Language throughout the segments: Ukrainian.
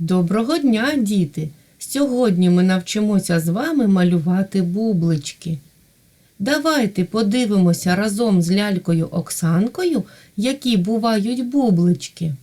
Доброго дня, діти! Сьогодні ми навчимося з вами малювати бублички. Давайте подивимося разом з лялькою Оксанкою, які бувають бублички.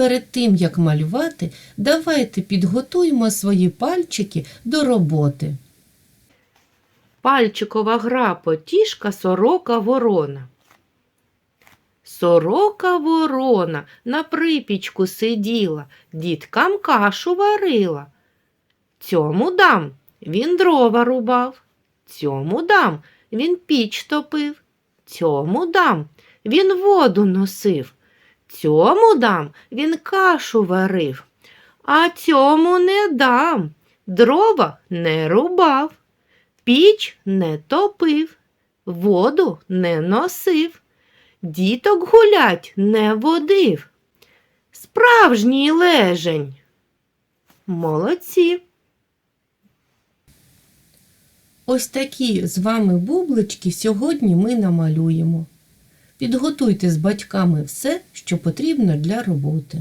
Перед тим, як малювати, давайте підготуємо свої пальчики до роботи. Пальчикова гра потішка сорока ворона. Сорока ворона на припічку сиділа, діткам кашу варила. Цьому дам він дрова рубав, цьому дам він піч топив, цьому дам він воду носив. Цьому дам він кашу варив, а цьому не дам. Дрова не рубав, піч не топив, воду не носив, діток гулять не водив. Справжній лежень. Молодці. Ось такі з вами бублички сьогодні ми намалюємо. Підготуйте з батьками все, що потрібно для роботи.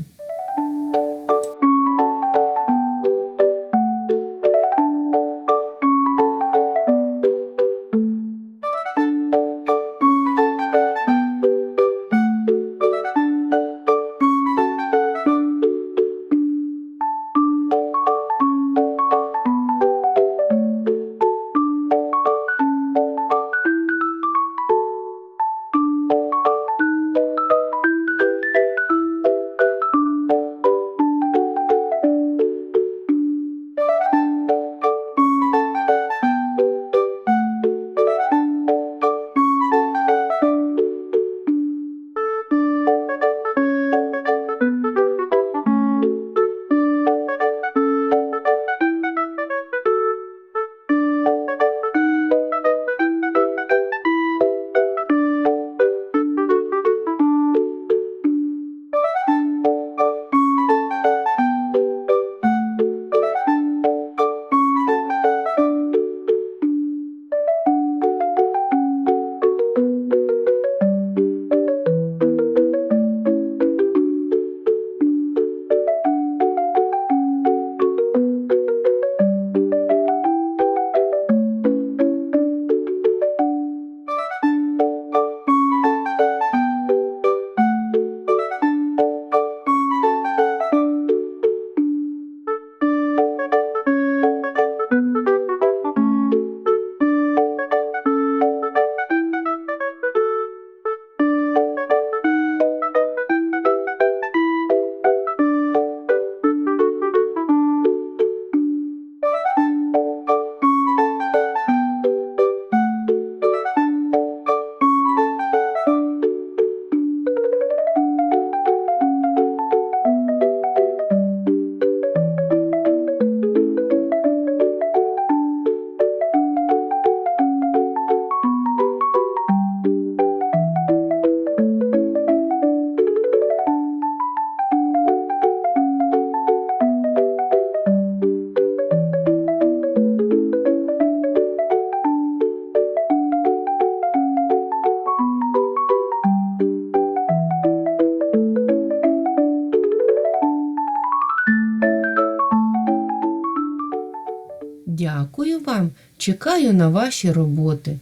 Дякую вам, чекаю на ваші роботи.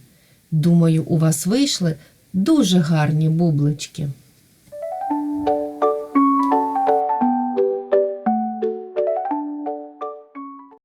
Думаю, у вас вийшли дуже гарні бублички.